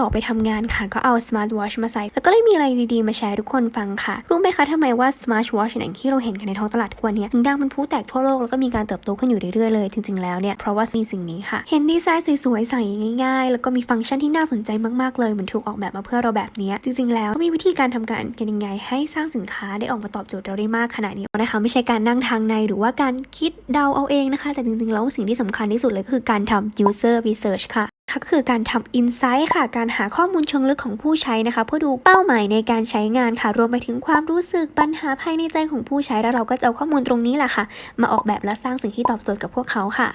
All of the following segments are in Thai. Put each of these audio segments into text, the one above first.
ออกไปทำงานค่ะ ก็เอาสมาร์ทวอชมาใส่ แล้วก็ได้มีอะไรดีๆ มาแชร์ทุกคนฟังค่ะ รู้ไหมคะทำไมว่าสมาร์ทวอชอย่างที่เราเห็นกันในท้องตลาดทุกวันนี้ถึงดังเป็นพลุแตกทั่วโลกแล้วก็มีการเติบโตขึ้นอยู่เรื่อยๆเลยจริงๆแล้วเนี่ยเพราะว่ามีสิ่งนี้ค่ะ เห็นดีไซน์สวยๆใส่ง่ายๆ แล้วก็มีฟังก์ชันที่น่าสนใจมากๆเลยเหมือนถูกออกแบบมาเพื่อเราแบบนี้จริงๆ แล้วก็มีวิธีการทำการกันยังไง ให้สร้างสินค้าได้ออกมาตอบโจทย์เราได้มากขนาดนี้นะคะไม่ใช่การนั่งทางในหรือว่าการคิดเดาเอาเองนะคะ แต่จริงๆแล้วสิ่งที่สำคัญที่สุดเลยก็คือการทำ user research ค่ะ ก็คือการทำอินไซต์ค่ะ การหาข้อมูลเชิงลึกของผู้ใช้นะคะ เพื่อดูเป้าหมายในการใช้งานค่ะ รวมไปถึงความรู้สึกปัญหาภายในใจของผู้ใช้ แล้วเราก็จะเอาข้อมูลตรงนี้แหละค่ะ มาออกแบบและสร้างสิ่งที่ตอบโจทย์กับพวกเขาค่ะ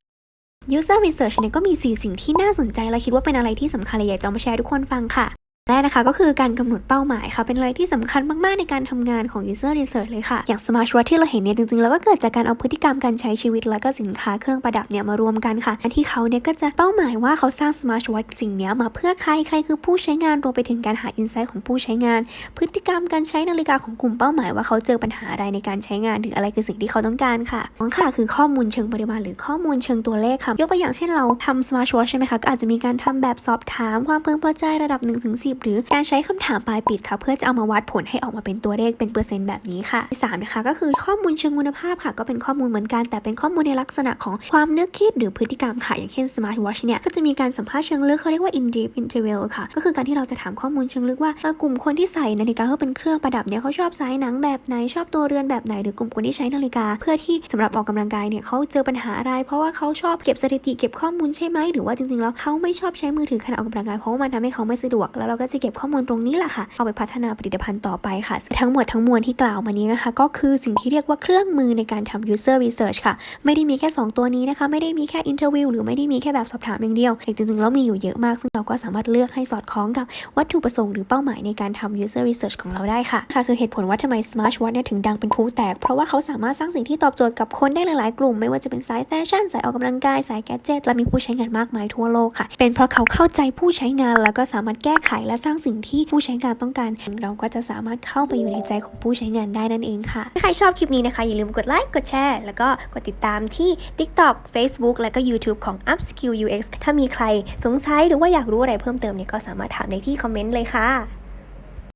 User Research เนี่ยก็มี 4 สิ่งที่น่าสนใจ และคิดว่าเป็นอะไรที่สำคัญเลยอยากจะมาแชร์ทุกคนฟังค่ะ แรกนะคะก็คือการกำหนดเป้าหมายค่ะเป็นอะไรที่สำคัญมาก ๆ ในการทำงานของ user research เลยค่ะ อย่าง smart watch ที่เราเห็นเนี่ยจริง ๆ แล้วก็เกิดจากการเอาพฤติกรรมการใช้ชีวิต และก็สินค้าเครื่องประดับเนี่ยมารวมกันค่ะอันที่เขาเนี่ยก็จะเป้าหมายว่าเขาสร้าง smart watch สิ่งเนี้ยมาเพื่อใครใครคือผู้ใช้งานรวมไปถึงการหา insight ของผู้ใช้งาน พฤติกรรมการใช้นาฬิกาของกลุ่มเป้าหมายว่าเขาเจอปัญหาอะไรในการใช้งานหรืออะไรคือสิ่งที่เขาต้องการค่ะสองค่ะคือข้อมูลเชิงปริมาณหรือข้อมูลเชิงตัวเลขค่ะยกตัวอย่างเช่นเราทำ smart watch ใช่ไหมคะก็อาจจะมีการทำแบบสอบถามความพึงพอใจระดับ1-10หรือการใช้คำถามปลายปิดค่ะเพื่อจะเอามาวัดผลให้ออกมาเป็นตัวเลขเป็นเปอร์เซ็นต์แบบนี้ค่ะที่สามนะคะก็คือข้อมูลเชิงคุณภาพค่ะ ก็เป็นข้อมูลเหมือนกัน แต่เป็นข้อมูลในลักษณะของความนึกคิดหรือพฤติกรรมค่ะ อย่างเช่น smart watch เนี่ยก็จะมีการสัมภาษณ์เชิงลึกเขาเรียกว่า in deep interval ค่ะ ก็คือการที่เราจะถามข้อมูลเชิงลึกว่ากลุ่มคนที่ใส่นาฬิกาเพื่อเป็นเครื่องประดับเนี่ยเขาชอบสายหนังแบบไหนชอบตัวเรือนแบบไหนหรือกลุ่มคนที่ใช้นาฬิกา เพื่อที่สำหรับออกกำลังกายเนี่ยเขาเจอปัญหาอะไร เพราะว่าเขาชอบเก็บสถิติเก็บข้อมูลใช่ไหมหรือว่าจริงๆแล้วเขาไม่ชอบใช้มือถือขณะออกกำลังกายเพราะว่ามันทำให้เขาไม่สะดวกแล้วเราก็จะเก็บข้อมูลตรงนี้แหละค่ะ เอาไปพัฒนาผลิตภัณฑ์ต่อไปค่ะ ทั้งหมดทั้งมวลที่กล่าวมานี้นะคะ ก็คือสิ่งที่เรียกว่าเครื่องมือในการทำ user research ค่ะ ไม่ได้มีแค่ 2 ตัวนี้นะคะ ไม่ได้มีแค่ interview หรือไม่ได้มีแค่แบบสอบถามอย่างเดียวแต่จริงๆแล้วมีอยู่เยอะมาก ซึ่งเราก็สามารถเลือกให้สอดคล้องกับวัตถุประสงค์หรือเป้าหมายในการทำ user research ของเราได้ค่ะค่ะคือเหตุผลว่าทำไม smart watch เนี่ยถึงดังเป็นพลุแตก เพราะว่าเขาสามารถสร้างสิ่งที่ตอบโจทย์กับคนได้หลายๆกลุ่ม ไม่ว่าจะเป็นสายแฟชั่นสายออกกำลังกายสายแกจิตและมีผู้ใช้งานมากมายทั่วโลกค่ะ เป็นเพราะเขาเข้าใจผู้ใช้งานแล้วก็สามารถแก้ไขและสร้างสิ่งที่ผู้ใช้งานต้องการ เราก็จะสามารถเข้าไปอยู่ในใจของผู้ใช้งานได้นั่นเองค่ะ ถ้าใครชอบคลิปนี้นะคะ อย่าลืมกดไลค์ กดแชร์ แล้วก็กดติดตามที่ TikTok Facebook และก็ YouTube ของ Upskill UX ถ้ามีใครสงสัยหรือว่าอยากรู้อะไรเพิ่มเติมเนี่ยก็สามารถถามในที่คอมเมนต์เลยค่ะ